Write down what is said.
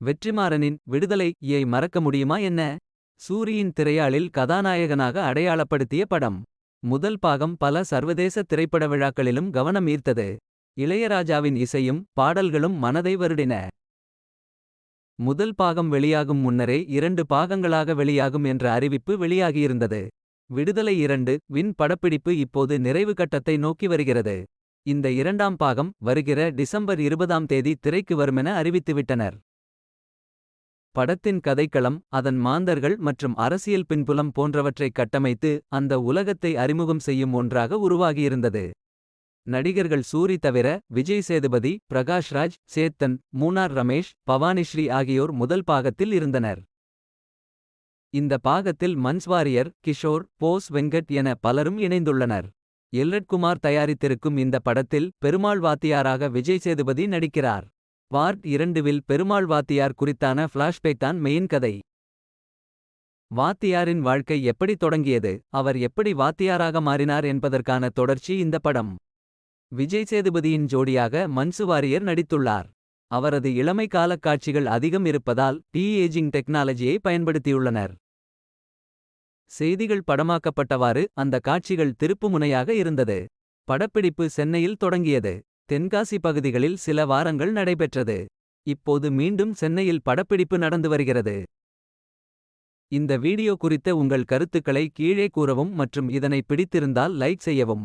வெற்றிமாறனின் விடுதலை யை மறக்க முடியுமா என்ன? சூரியின் திரையாளில் கதாநாயகனாக அடையாளப்படுத்திய படம். முதல் பாகம் பல சர்வதேச திரைப்பட விழாக்களிலும் கவனம் ஈர்த்தது. இளையராஜாவின் இசையும் பாடல்களும் மனதை வருடின. முதல் பாகம் வெளியாகும் முன்னரே இரண்டு பாகங்களாக வெளியாகும் என்ற அறிவிப்பு வெளியாகியிருந்தது. விடுதலை இரண்டு வின் படப்பிடிப்பு இப்போது நிறைவு கட்டத்தை நோக்கி வருகிறது. இந்த இரண்டாம் பாகம் வருகிற டிசம்பர் இருபதாம் தேதி திரைக்கு வருமென அறிவித்துவிட்டனர். படத்தின் கதைக்களம் அதன் மாந்தர்கள் மற்றும் அரசியல் பின்புலம் போன்றவற்றை கட்டமைத்து அந்த உலகத்தை அறிமுகம் செய்யும் ஒன்றாக உருவாகியிருந்தது. நடிகர்கள் சூரி தவிர விஜய் சேதுபதி பிரகாஷ்ராஜ் சேத்தன் மூனார் ரமேஷ் பவானிஸ்ரீ ஆகியோர் முதல் பாகத்தில் இருந்தனர். இந்த பாகத்தில் மன்ஸ்வாரியர் கிஷோர் போஸ் வெங்கட் என பலரும் இணைந்துள்ளனர். எல்லட்குமார் தயாரித்திருக்கும் இந்த படத்தில் பெருமாள் வாத்தியாராக விஜய் சேதுபதி நடிக்கிறார். பார்ட் இரண்டுவில் பெருமாள் வாத்தியார் குறித்தான ஃப்ளாஷ்பேக் தான் மெயின் கதை. வாத்தியாரின் வாழ்க்கை எப்படி தொடங்கியது? அவர் எப்படி வாத்தியாராக மாறினார் என்பதற்கான தொடர்ச்சி இந்த படம். விஜய் சேதுபதியின் ஜோடியாக மன்சு வாரியர் நடித்துள்ளார். அவரது இளமை காலக் காட்சிகள் அதிகம் இருப்பதால் டி ஏஜிங் டெக்னாலஜியை பயன்படுத்தியுள்ளனர். செய்திகள் படமாக்கப்பட்டவாறு அந்த காட்சிகள் திருப்புமுனையாக இருந்தது. படப்பிடிப்பு சென்னையில் தொடங்கியது. தென்காசி பகுதிகளில் சில வாரங்கள் நடைபெற்றது. இப்போது மீண்டும் சென்னையில் படப்பிடிப்பு நடந்து வருகிறது. இந்த வீடியோ குறித்த உங்கள் கருத்துக்களை கீழே கூறவும் மற்றும் இதனை பிடித்திருந்தால் லைக் செய்யவும்.